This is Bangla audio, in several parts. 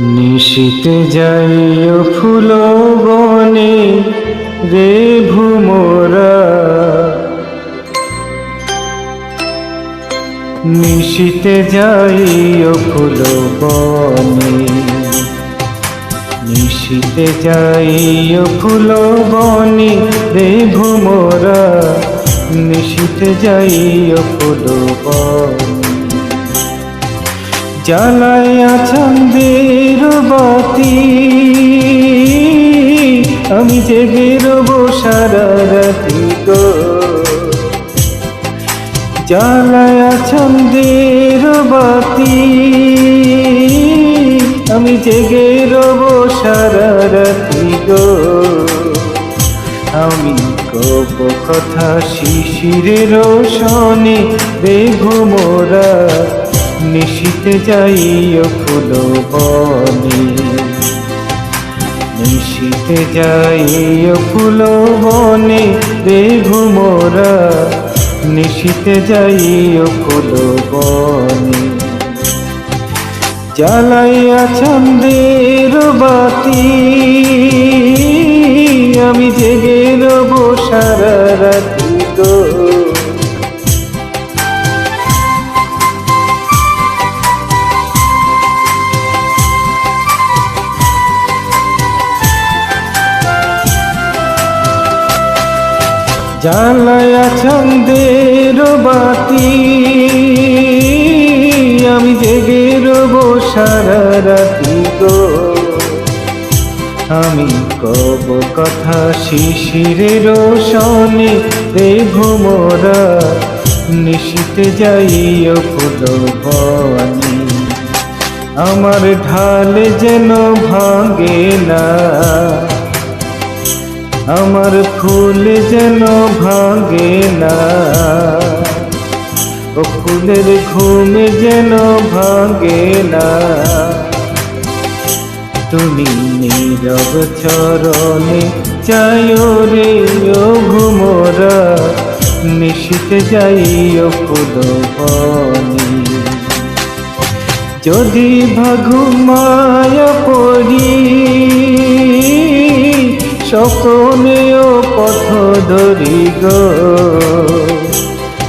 নিশিতে যাইও ফুল বনে রে ভুমরা নিশিতে যাইও ফুল বনে, নিশিতে যাইও ফুল বনে রে ভুমরা নিশিতে যাইও ফুল বনে। জ্বালায়া ছন্দের বাতি আমি জেগে রব সারা রাতি গো। জ্বালায়া ছন্দের বাতি আমি জেগে রব সারা রাতি গো। আমি কব কথা শিশিরের রোশনে দেখো মোরা নিশিতে যাইও ফুল বনে নিশিতে যাইও ফুল বনে দেখো মোরা। নিশিতে যাইও ফুল বনে জ্বালাইয়া ছন্দের বাতি, আমি জেগে রব সারা রাতি গো। জ্বালায়া ছন্দের বাতি, আমি জেগে রব সারা রাতি গো। আমি কব কথা শিশিরের রোশনে, রে ভোমরা, নিশিতে যাইও ফুল বনে আমার ঢাল যেন ভাঙে না। আমার ফুল যেন ভাঙে না। ও ফুলের ঘুম যেন ভাঙে না। তুমি নীরব চরণে চাইও রে ও ঘুমরা। নিশিতে যাইও ফুল যদি ভাঘুমায়া পড়ি স্বপ্নেও পথ ধরি গো।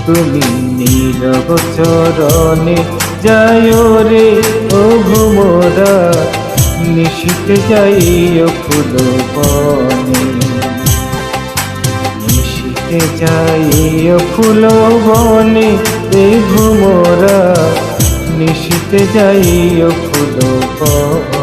তুমি নীরব চরণে যায় রে ও ঘুমরা নিশিতে যাইও ফুল বনে। নিশিতে যাইও ফুল বনে রে ঘুমরা নিশিতে যাইও ফুল বনে।